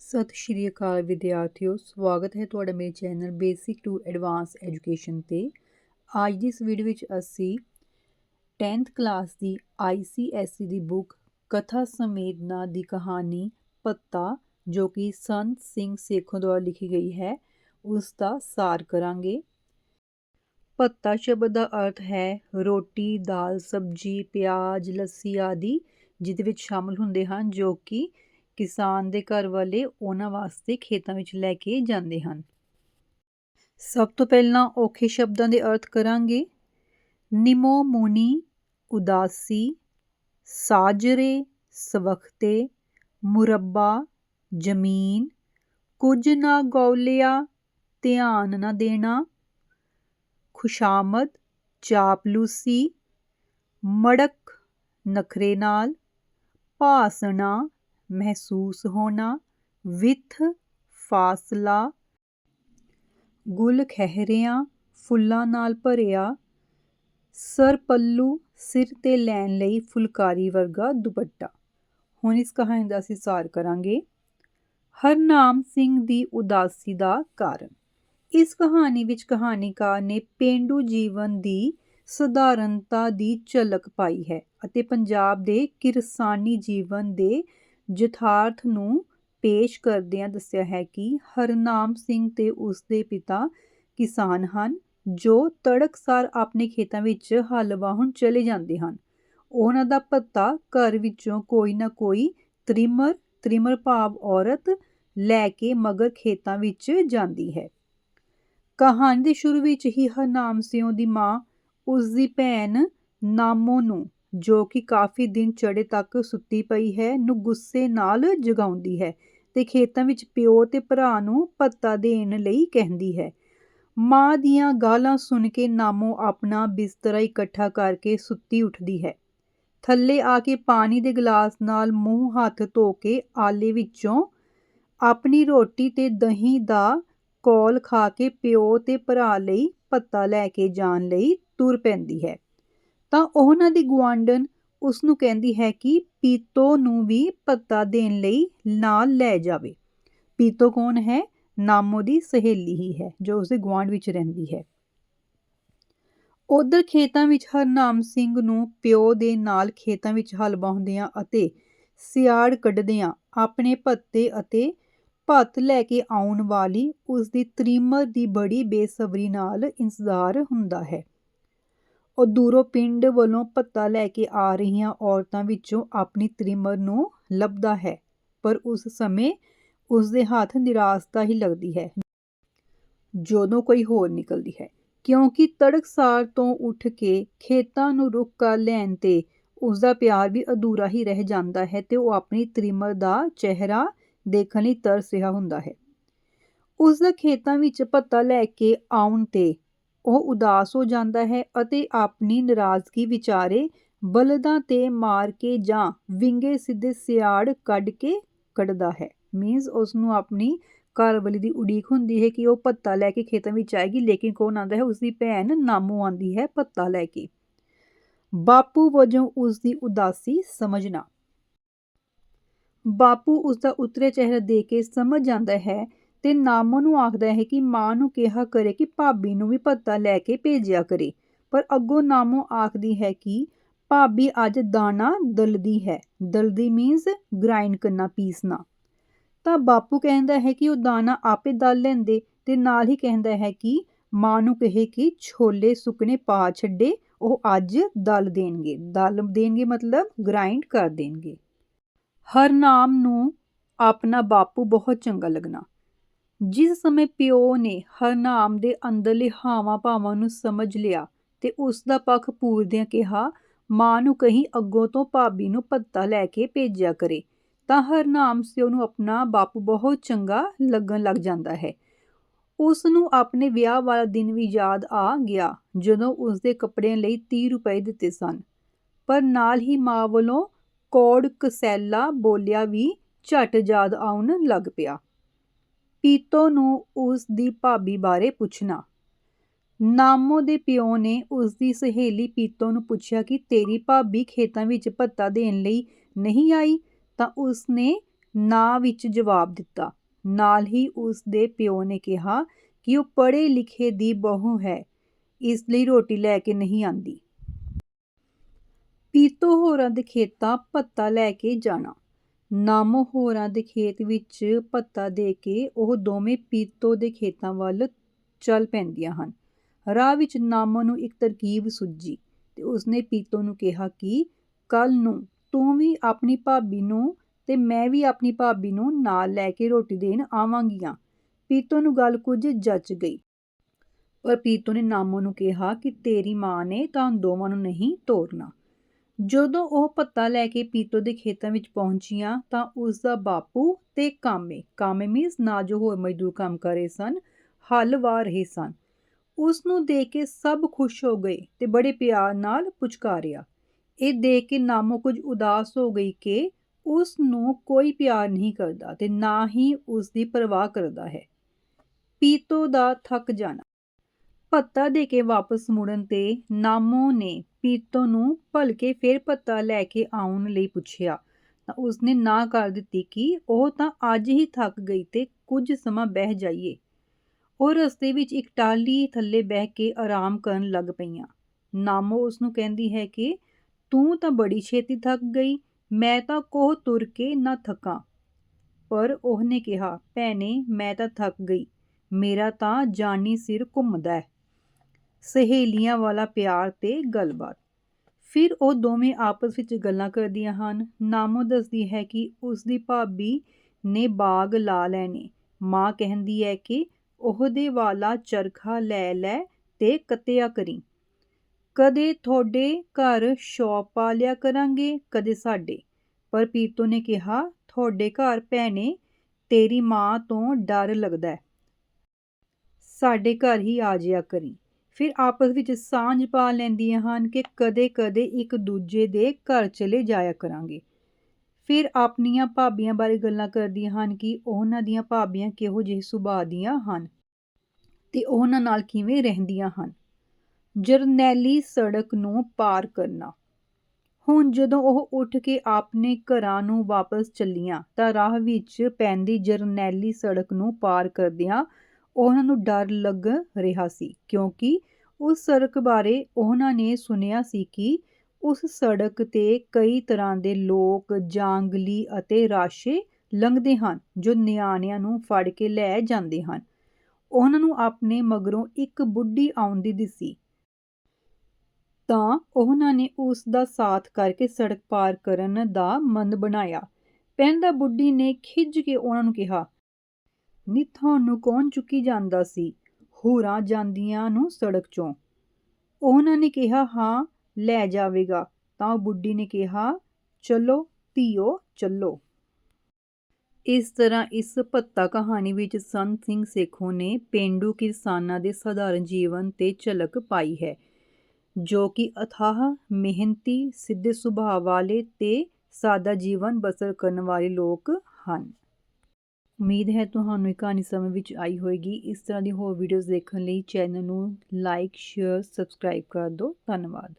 ਸਤਿ ਸ਼੍ਰੀ ਅਕਾਲ ਵਿਦਿਆਰਥੀਓ, ਸਵਾਗਤ ਹੈ ਤੁਹਾਡਾ ਮੇਰੇ channel basic to advance education ਤੇ। ਅੱਜ ਦੀ ਇਸ ਵੀਡੀਓ ਵਿੱਚ ਅਸੀਂ 10th ਕਲਾਸ ਦੀ ICSE ਦੀ ਬੁੱਕ ਕਥਾ ਸੰਵੇਦਨਾ ਦੀ ਕਹਾਣੀ ਪੱਤਾ, ਜੋ ਕਿ ਸੰਤ ਸਿੰਘ ਸੇਖੋਂ ਦੁਆਰਾ ਲਿਖੀ ਗਈ ਹੈ, ਉਸ ਦਾ ਸਾਰ ਕਰਾਂਗੇ। ਪੱਤਾ ਸ਼ਬਦ ਦਾ ਅਰਥ ਹੈ ਰੋਟੀ, ਦਾਲ, ਸਬਜੀ, ਪਿਆਜ਼, ਲੱਸੀ ਆਦਿ, ਜਿਹਦੇ ਵਿੱਚ ਸ਼ਾਮਲ ਹੁੰਦੇ ਹਨ, ਜੋ ਕਿ ਕਿਸਾਨ ਦੇ ਘਰ ਵਾਲੇ ਉਹਨਾਂ ਵਾਸਤੇ ਖੇਤਾਂ ਵਿੱਚ ਲੈ ਕੇ ਜਾਂਦੇ ਹਨ। ਸਭ ਤੋਂ ਪਹਿਲਾਂ ਔਖੇ ਸ਼ਬਦਾਂ ਦੇ ਅਰਥ ਕਰਾਂਗੇ। ਨਿਮੋਮੂਨੀ ਉਦਾਸੀ, ਸਾਜਰੇ, ਸਵਖਤੇ, ਮੁਰੱਬਾ, ਜ਼ਮੀਨ, ਕੁਝ ਨਾ ਗੌਲਿਆ, ਧਿਆਨ ਨਾ ਦੇਣਾ, ਖੁਸ਼ਾਮਦ, ਚਾਪਲੂਸੀ, ਮੜਕ, ਨਖਰੇ ਨਾਲ, ਭਾਸਣਾ ਮਹਿਸੂਸ ਹੋਣਾ, ਵਿਥ ਫਾਸਲਾ, ਗੁਲ ਖਹਿਰਿਆਂ, ਫੁੱਲਾਂ ਨਾਲ ਭਰਿਆ, ਸਰ ਸਿਰ ਤੇ ਲੈਣ ਲਈ ਫੁਲਕਾਰੀ ਵਰਗਾ ਦੁਪੱਟਾ। ਹੁਣ ਇਸ ਕਹਾਣੀ ਦਾ ਅਸੀਂ ਸਾਰ ਕਰਾਂਗੇ। ਹਰਨਾਮ ਸਿੰਘ ਦੀ ਉਦਾਸੀ ਦਾ ਕਾਰਨ। ਇਸ ਕਹਾਣੀ ਵਿੱਚ ਕਹਾਣੀਕਾਰ ਨੇ ਪੇਂਡੂ ਜੀਵਨ ਦੀ ਸਧਾਰਨਤਾ ਦੀ ਝਲਕ ਪਾਈ ਹੈ ਅਤੇ ਪੰਜਾਬ ਦੇ ਕਿਰਸਾਨੀ ਜੀਵਨ ਦੇ ਯਥਾਰਥ ਨੂੰ ਪੇਸ਼ ਕਰਦਿਆਂ ਦੱਸਿਆ ਹੈ ਕਿ ਹਰਨਾਮ ਸਿੰਘ ਤੇ ਉਸ ਦੇ ਪਿਤਾ ਕਿਸਾਨ ਹਨ, ਜੋ ਤੜਕਸਾਰ ਆਪਣੇ ਖੇਤਾਂ ਵਿੱਚ ਹਲ ਵਾਹੁਣ ਚਲੇ ਜਾਂਦੇ ਹਨ। ਉਹਨਾਂ ਦਾ ਪੱਤਾ ਘਰ ਵਿੱਚੋਂ ਕੋਈ ਨਾ ਕੋਈ ਤ੍ਰਿਮਰ ਤ੍ਰਿਮਰ ਭਾਵ ਔਰਤ ਲੈ ਕੇ ਮਗਰ ਖੇਤਾਂ ਵਿੱਚ ਜਾਂਦੀ ਹੈ। ਕਹਾਣੀ ਦੇ ਸ਼ੁਰੂ ਵਿੱਚ ਹੀ ਹਰਨਾਮ ਸਿੰਘ ਦੀ ਮਾਂ ਉਸ ਦੀ ਭੈਣ ਨਾਮੋ ਨੂੰ ਜੋ ਕਿ ਕਾਫੀ ਦਿਨ ਚੜੇ ਤੱਕ ਸੁੱਤੀ ਪਈ ਹੈ, ਨੂੰ ਗੁੱਸੇ ਨਾਲ ਜਗਾਉਂਦੀ ਹੈ ਤੇ ਖੇਤਾਂ ਵਿੱਚ ਪਿਓ ਤੇ ਭਰਾ ਨੂੰ ਪੱਤਾ ਦੇਣ ਲਈ ਕਹਿੰਦੀ ਹੈ। ਮਾਂ ਦੀਆਂ ਗਾਲਾਂ ਸੁਣ ਕੇ ਨਾਮੋ ਆਪਣਾ ਬਿਸਤਰਾ ਇਕੱਠਾ ਕਰਕੇ ਸੁੱਤੀ ਉੱਠਦੀ ਹੈ। ਥੱਲੇ ਆ ਕੇ ਪਾਣੀ ਦੇ ਗਲਾਸ ਨਾਲ ਮੂੰਹ ਹੱਥ ਧੋ ਕੇ ਆਲੇ ਵਿੱਚੋਂ ਆਪਣੀ ਰੋਟੀ ਤੇ ਦਹੀਂ ਦਾ ਕੋਲ ਖਾ ਕੇ ਪਿਓ ਤੇ ਭਰਾ ਲਈ ਪੱਤਾ ਲੈ ਕੇ ਜਾਣ ਲਈ ਤੁਰ ਪੈਂਦੀ ਹੈ। ਤਾਂ ਉਹਨਾਂ ਦੀ ਗੁਆਂਢਣ ਉਸ ਨੂੰ ਕਹਿੰਦੀ ਹੈ ਕਿ ਪੀਤੋ ਨੂੰ ਵੀ ਭੱਤਾ ਦੇਣ ਲਈ ਨਾਲ ਲੈ ਜਾਵੇ। ਪੀਤੋ ਕੌਣ ਹੈ? ਨਾਮੋ ਦੀ ਸਹੇਲੀ ਹੀ ਹੈ, ਜੋ ਉਸਦੇ ਗੁਆਂਢ ਵਿੱਚ ਰਹਿੰਦੀ ਹੈ। ਉਧਰ ਖੇਤਾਂ ਵਿੱਚ ਹਰਨਾਮ ਸਿੰਘ ਨੂੰ ਪਿਓ ਦੇ ਨਾਲ ਖੇਤਾਂ ਵਿੱਚ ਹਲ ਵਾਹੁੰਦਿਆਂ ਅਤੇ ਸਿਆੜ ਕੱਢਦਿਆਂ ਆਪਣੇ ਭੱਤੇ ਅਤੇ ਭੱਤ ਲੈ ਕੇ ਆਉਣ ਵਾਲੀ ਉਸ ਦੀ ਤ੍ਰਿਮਰ ਦੀ ਬੜੀ ਬੇਸਬਰੀ ਨਾਲ ਇੰਤਜ਼ਾਰ ਹੁੰਦਾ ਹੈ। ਉਹ ਦੂਰੋਂ ਪਿੰਡ ਵੱਲੋਂ ਪੱਤਾ ਲੈ ਕੇ ਆ ਰਹੀਆਂ ਔਰਤਾਂ ਵਿੱਚੋਂ ਆਪਣੀ ਤ੍ਰਿਮਰ ਨੂੰ ਲੱਭਦਾ ਹੈ, ਪਰ ਉਸ ਸਮੇਂ ਉਸ ਦੇ ਹੱਥ ਨਿਰਾਸਤਾ ਹੀ ਲੱਗਦੀ ਹੈ। ਜਦੋਂ ਕੋਈ ਹੋਰ ਨਿਕਲਦੀ ਹੈ, ਕਿਉਂਕਿ ਤੜਕਸਾਰ ਤੋਂ ਉੱਠ ਕੇ ਖੇਤਾਂ ਨੂੰ ਰੁਕ ਕਰ ਲੈਣ ਤੇ ਉਸ ਦਾ ਪਿਆਰ ਵੀ ਅਧੂਰਾ ਹੀ ਰਹਿ ਜਾਂਦਾ ਹੈ ਤੇ ਉਹ ਆਪਣੀ ਤ੍ਰਿਮਰ ਦਾ ਚਿਹਰਾ ਦੇਖਣ ਲਈ ਤਰਸ ਰਿਹਾ ਹੁੰਦਾ ਹੈ। ਉਸ ਦਾ ਖੇਤਾਂ ਵਿੱਚ ਪੱਤਾ ਲੈ ਕੇ ਆਉਣ ਤੇ ਉਹ ਉਦਾਸ ਹੋ ਜਾਂਦਾ ਹੈ ਅਤੇ ਆਪਣੀ ਨਾਰਾਜ਼ਗੀ ਵਿਚਾਰੇ ਬਲਦਾਂ ਤੇ ਮਾਰ ਕੇ ਜਾਂ ਵਿੰਗੇ ਸਿੱਧੇ ਸਿਆੜ ਕੱਢ ਕੇ ਕੱਢਦਾ ਹੈ। ਮੀਨਸ ਉਸ ਨੂੰ ਆਪਣੀ ਘਰਵਾਲੀ ਦੀ ਉਡੀਕ ਹੁੰਦੀ ਹੈ ਕਿ ਉਹ ਪੱਤਾ ਲੈ ਕੇ ਖੇਤਾਂ ਵਿੱਚ ਆਏਗੀ, ਲੇਕਿਨ ਕੌਣ ਆਂਦਾ ਹੈ? ਉਸ ਦੀ ਭੈਣ ਨਾਮੋ ਆਂਦੀ ਹੈ ਪੱਤਾ ਲੈ ਕੇ। ਬਾਪੂ ਵਜੋਂ ਉਸ ਦੀ ਉਦਾਸੀ ਸਮਝਣਾ। ਬਾਪੂ ਉਸ ਦਾ ਉਤਰੇ ਚਿਹਰਾ ਦੇਖ ਕੇ ਸਮਝ ਜਾਂਦਾ ਹੈ ਤੇ ਨਾਮੋ ਨੂੰ ਆਖਦਾ ਹੈ ਕਿ ਮਾਂ ਨੂੰ ਕਿਹਾ ਕਰੇ ਕਿ ਭਾਬੀ ਨੂੰ ਵੀ ਪੱਤਾ ਲੈ ਕੇ ਭੇਜਿਆ ਕਰੇ। ਪਰ ਅੱਗੋਂ ਨਾਮੋ ਆਖਦੀ ਹੈ ਕਿ ਭਾਬੀ ਅੱਜ ਦਾਣਾ ਦਲਦੀ ਹੈ। ਦਲਦੀ ਮੀਨਸ ਗ੍ਰਾਈਂਡ ਕਰਨਾ, ਪੀਸਣਾ। ਤਾਂ ਬਾਪੂ ਕਹਿੰਦਾ ਹੈ ਕਿ ਉਹ ਦਾਣਾ ਆਪੇ ਦਲ ਲੈਂਦੇ ਤੇ ਨਾਲ ਹੀ ਕਹਿੰਦਾ ਹੈ ਕਿ ਮਾਂ ਨੂੰ ਕਹੇ ਕਿ ਛੋਲੇ ਸੁੱਕਣੇ ਪਾ ਛੱਡੇ, ਉਹ ਅੱਜ ਦਲ ਦੇਣਗੇ। ਦਲ ਦੇਣਗੇ ਮਤਲਬ ਗ੍ਰਾਈਂਡ ਕਰ ਦੇਣਗੇ। ਹਰ ਨਾਮ ਨੂੰ ਆਪਣਾ ਬਾਪੂ ਬਹੁਤ ਚੰਗਾ ਲੱਗਣਾ। ਜਿਸ ਸਮੇਂ ਪਿਓ ਨੇ ਹਰਨਾਮ ਦੇ ਅੰਦਰਲੇ ਹਾਵਾਂ ਭਾਵਾਂ ਨੂੰ ਸਮਝ ਲਿਆ ਤੇ ਉਸ ਦਾ ਪੱਖ ਪੂਰਦਿਆਂ ਕਿਹਾ, ਮਾਂ ਨੂੰ ਕਹੀਂ ਅੱਗੋਂ ਤੋਂ ਭਾਬੀ ਨੂੰ ਪੱਤਾ ਲੈ ਕੇ ਭੇਜਿਆ ਕਰੇ, ਤਾਂ ਹਰਨਾਮ ਸਿਓ ਨੂੰ ਆਪਣਾ ਬਾਪੂ ਬਹੁਤ ਚੰਗਾ ਲੱਗਣ ਲੱਗ ਜਾਂਦਾ ਹੈ। ਉਸ ਨੂੰ ਆਪਣੇ ਵਿਆਹ ਵਾਲਾ ਦਿਨ ਵੀ ਯਾਦ ਆ ਗਿਆ, ਜਦੋਂ ਉਸ ਦੇ ਕੱਪੜਿਆਂ ਲਈ 30 ਰੁਪਏ ਦਿੱਤੇ ਸਨ। ਪਰ ਨਾਲ ਹੀ ਮਾਂ ਵੱਲੋਂ ਕੋੜ ਕਸੈਲਾ ਬੋਲਿਆ ਵੀ ਝਟ ਯਾਦ ਆਉਣ ਲੱਗ ਪਿਆ। ਪੀਤੋ ਨੂੰ ਉਸ ਦੀ ਭਾਬੀ ਬਾਰੇ ਪੁੱਛਣਾ। ਨਾਮੋ ਦੇ ਪਿਓ ਨੇ ਉਸ ਦੀ ਸਹੇਲੀ ਪੀਤੋ ਨੂੰ ਪੁੱਛਿਆ ਕਿ ਤੇਰੀ ਭਾਬੀ ਖੇਤਾਂ ਵਿੱਚ ਭੱਤਾ ਦੇਣ ਲਈ ਨਹੀਂ ਆਈ? ਤਾਂ ਉਸ ਨੇ ਨਾ ਵਿੱਚ ਜਵਾਬ ਦਿੱਤਾ। ਨਾਲ ਹੀ ਉਸ ਦੇ ਪਿਓ ਨੇ ਕਿਹਾ ਕਿ ਉਹ ਪੜ੍ਹੇ ਲਿਖੇ ਦੀ ਬਹੂ ਹੈ, ਇਸ ਲਈ ਰੋਟੀ ਲੈ ਕੇ ਨਹੀਂ ਆਂਦੀ। ਪੀਤੋ ਹੋਰਾਂ ਦੇ ਖੇਤਾਂ ਭੱਤਾ ਲੈ ਕੇ ਜਾਣਾ। ਨਾਮੋ ਹੋਰਾਂ ਦੇ ਖੇਤ ਵਿੱਚ ਭੱਤਾ ਦੇ ਕੇ ਉਹ ਦੋਵੇਂ ਪੀਤੋ ਦੇ ਖੇਤਾਂ ਵੱਲ ਚੱਲ ਪੈਂਦੀਆਂ ਹਨ। ਰਾਹ ਵਿੱਚ ਨਾਮੋ ਨੂੰ ਇੱਕ ਤਰਕੀਬ ਸੁੱਜੀ ਤੇ ਉਸਨੇ ਪੀਤੋ ਨੂੰ ਕਿਹਾ ਕਿ ਕੱਲ ਨੂੰ ਤੂੰ ਵੀ ਆਪਣੀ ਭਾਬੀ ਨੂੰ ਤੇ ਮੈਂ ਵੀ ਆਪਣੀ ਭਾਬੀ ਨੂੰ ਨਾਲ ਲੈ ਕੇ ਰੋਟੀ ਦੇਣ ਆਵਾਂਗੀਆਂ ਪੀਤੋ ਨੂੰ ਗੱਲ ਕੁਝ ਜੱਚ ਗਈ। ਪਰ ਪੀਤੋ ਨੇ ਨਾਮੋ ਨੂੰ ਕਿਹਾ ਕਿ ਤੇਰੀ ਮਾਂ ਨੇ ਤਾਂ ਦੋਵਾਂ ਨੂੰ ਨਹੀਂ ਤੋਰਨਾ। ਜਦੋਂ ਉਹ ਪੱਤਾ ਲੈ ਕੇ ਪੀਤੋ ਦੇ ਖੇਤਾਂ ਵਿੱਚ ਪਹੁੰਚੀਆਂ ਤਾਂ ਉਸ ਦਾ ਬਾਪੂ ਤੇ ਕਾਮੇ ਕਾਮੇ ਮੀਨਸ ਨਾ ਜੋ ਹੋਰ ਮਜ਼ਦੂਰ ਕੰਮ ਕਰ ਰਹੇ ਸਨ, ਹੱਲ ਵਾਹ ਰਹੇ ਸਨ। ਉਸ ਨੂੰ ਦੇਖ ਕੇ ਸਭ ਖੁਸ਼ ਹੋ ਗਏ ਤੇ ਬੜੇ ਪਿਆਰ ਨਾਲ ਪੁਚਕਾਰਿਆ। ਇਹ ਦੇਖ ਕੇ ਨਾਮੋ ਕੁਝ ਉਦਾਸ ਹੋ ਗਈ ਕਿ ਉਸ ਨੂੰ ਕੋਈ ਪਿਆਰ ਨਹੀਂ ਕਰਦਾ ਤੇ ਨਾ ਹੀ ਉਸ ਦੀ ਪਰਵਾਹ ਕਰਦਾ ਹੈ। ਪੀਤੋ ਦਾ ਥੱਕ ਜਾਣਾ। ਪੱਤਾ ਦੇ ਕੇ ਵਾਪਸ ਮੁੜਨ ਤੇ ਨਾਮੋ ਨੇ ਪੀਤੋ ਨੂੰ ਭਲਕੇ ਫਿਰ ਭੱਤਾ ਲੈ ਕੇ ਆਉਣ ਲਈ ਪੁੱਛਿਆ। ਤਾਂ ਉਸਨੇ ਨਾ ਕਰ ਦਿੱਤੀ ਕਿ ਉਹ ਤਾਂ ਅੱਜ ਹੀ ਥੱਕ ਗਈ ਤੇ ਕੁਝ ਸਮਾਂ ਬਹਿ ਜਾਈਏ। ਉਹ ਰਸਤੇ ਵਿੱਚ ਇੱਕ ਟਾਲੀ ਥੱਲੇ ਬਹਿ ਕੇ ਆਰਾਮ ਕਰਨ ਲੱਗ ਪਈਆਂ। ਨਾਮੋ ਉਸ ਨੂੰ ਕਹਿੰਦੀ ਹੈ ਕਿ, ਤੂੰ ਤਾਂ ਬੜੀ ਛੇਤੀ ਥੱਕ ਗਈ, ਮੈਂ ਤਾਂ ਕੋਹ ਤੁਰ ਕੇ ਨਾ ਥਕਾਂ। ਪਰ ਉਹਨੇ ਕਿਹਾ, ਭੈਣੇ, ਮੈਂ ਤਾਂ ਥੱਕ ਗਈ, ਮੇਰਾ ਤਾਂ ਜਾਨੀ ਸਿਰ ਘੁੰਮਦਾ ਹੈ। ਸਹੇਲੀਆਂ ਵਾਲਾ ਪਿਆਰ ਤੇ ਗੱਲਬਾਤ। ਫਿਰ ਉਹ ਦੋਵੇਂ ਆਪਸ ਵਿੱਚ ਗੱਲਾਂ ਕਰਦੀਆਂ ਹਨ। ਨਾਮੋ ਦੱਸਦੀ ਹੈ ਕਿ ਉਸ ਦੀ ਭਾਬੀ ਨੇ ਬਾਗ ਲਾ ਲੈਣੇ। ਮਾਂ ਕਹਿੰਦੀ ਹੈ ਕਿ ਉਹਦੇ ਵਾਲਾ ਚਰਖਾ ਲੈ ਲੈ ਤੇ ਕੱਤਿਆ ਕਰੀ। ਕਦੇ ਤੁਹਾਡੇ ਘਰ ਸ਼ੌਪ ਪਾ ਲਿਆ ਕਰਾਂਗੇ, ਕਦੇ ਸਾਡੇ। ਪਰ ਪੀਤੋ ਨੇ ਕਿਹਾ, ਤੁਹਾਡੇ ਘਰ ਭੈਣੇ, ਤੇਰੀ ਮਾਂ ਤੋਂ ਡਰ ਲੱਗਦਾ ਸਾਡੇ ਘਰ ਹੀ ਆ ਜਿਆ ਕਰੀ। ਫਿਰ ਆਪਸ ਵਿੱਚ ਸਾਂਝ ਪਾ ਲੈਂਦੀਆਂ ਹਨ ਕਿ ਕਦੇ-ਕਦੇ ਇੱਕ ਦੂਜੇ ਦੇ ਘਰ ਚਲੇ ਜਾਇਆ ਕਰਾਂਗੇ। ਫਿਰ ਆਪਣੀਆਂ ਭਾਬੀਆਂ ਬਾਰੇ ਗੱਲਾਂ ਕਰਦੀਆਂ ਹਨ ਕਿ ਉਹਨਾਂ ਦੀਆਂ ਭਾਬੀਆਂ ਕਿਹੋ ਜਿਹੇ ਸੁਭਾਅ ਦੀਆਂ ਹਨ ਤੇ ਉਹਨਾਂ ਨਾਲ ਕਿਵੇਂ ਰਹਿੰਦੀਆਂ ਹਨ। ਜਰਨੈਲੀ ਸੜਕ ਨੂੰ ਪਾਰ ਕਰਨਾ। ਹੁਣ ਜਦੋਂ ਉਹ ਉੱਠ ਕੇ ਆਪਣੇ ਘਰਾਂ ਨੂੰ ਵਾਪਸ ਚੱਲੀਆਂ ਤਾਂ ਰਾਹ ਵਿੱਚ ਪੈਂਦੀ ਜਰਨੈਲੀ ਸੜਕ ਨੂੰ ਪਾਰ ਕਰਦਿਆਂ ਉਹਨਾਂ ਨੂੰ ਡਰ ਲੱਗ ਰਿਹਾ ਸੀ ਕਿਉਂਕਿ ਉਸ ਸੜਕ ਬਾਰੇ ਉਹਨਾਂ ਨੇ ਸੁਣਿਆ ਸੀ ਕਿ ਉਸ ਸੜਕ ਤੇ ਕਈ ਤਰ੍ਹਾਂ ਦੇ ਲੋਕ, ਜਾਂਗਲੀ ਅਤੇ ਰਾਸ਼ੇ ਲੰਘਦੇ ਹਨ, ਜੋ ਨਿਆਣਿਆਂ ਨੂੰ ਫੜ ਕੇ ਲੈ ਜਾਂਦੇ ਹਨ। ਉਹਨਾਂ ਨੂੰ ਆਪਣੇ ਮਗਰੋਂ ਇੱਕ ਬੁੱਢੀ ਆਉਂਦੀ ਦਿਸੀ। ਤਾਂ ਉਹਨਾਂ ਨੇ ਉਸ ਦਾ ਸਾਥ ਕਰਕੇ ਸੜਕ ਪਾਰ ਕਰਨ ਦਾ ਮਨ ਬਣਾਇਆ। ਪਹਿਲਾਂ ਬੁੱਢੀ ਨੇ ਖਿੱਝ ਕੇ ਉਹਨਾਂ ਨੂੰ ਕਿਹਾ ਨੀ ਤੁਹਾਨੂੰ ਕੌਣ ਚੁੱਕੀ ਜਾਂਦਾ ਸੀ? ਹੋਰਾਂ ਜਾਂਦੀਆਂ ਨੂੰ ਸੜਕ ਚੋਂ। ਉਹਨਾਂ ਨੇ ਕਿਹਾ, ਹਾਂ, ਲੈ ਜਾਵੇਗਾ। ਤਾਂ ਬੁੱਢੀ ਨੇ ਕਿਹਾ, ਚਲੋ, ਧੀਓ, ਚੱਲੋ। ਇਸ ਤਰ੍ਹਾਂ ਇਸ ਭੱਤਾ ਕਹਾਣੀ ਵਿੱਚ ਸੰਤ ਸਿੰਘ ਸੇਖੋਂ ਨੇ ਪਿੰਡੂ ਕਿਸਾਨਾਂ ਦੇ ਸਧਾਰਨ ਜੀਵਨ ਤੇ ਝਲਕ ਪਾਈ ਹੈ, ਜੋ ਕਿ ਅਥਾਹ, ਮਿਹਨਤੀ, ਸਿੱਧੇ ਸੁਭਾਅ ਵਾਲੇ ਤੇ ਸਾਦਾ ਜੀਵਨ ਬਸਰ ਕਰਨ ਵਾਲੇ ਲੋਕ ਹਨ। ਉਮੀਦ ਹੈ ਤੁਹਾਨੂੰ ਇਹ ਕਹਾਣੀ ਸਮਝ ਵਿੱਚ ਆਈ ਹੋਵੇਗੀ ਇਸ ਤਰ੍ਹਾਂ ਦੀ ਹੋਰ ਵੀਡੀਓਜ਼ ਦੇਖਣ ਲਈ ਚੈਨਲ ਨੂੰ ਲਾਈਕ ਸ਼ੇਅਰ ਸਬਸਕ੍ਰਾਈਬ ਕਰ ਦਿਓ। ਧੰਨਵਾਦ।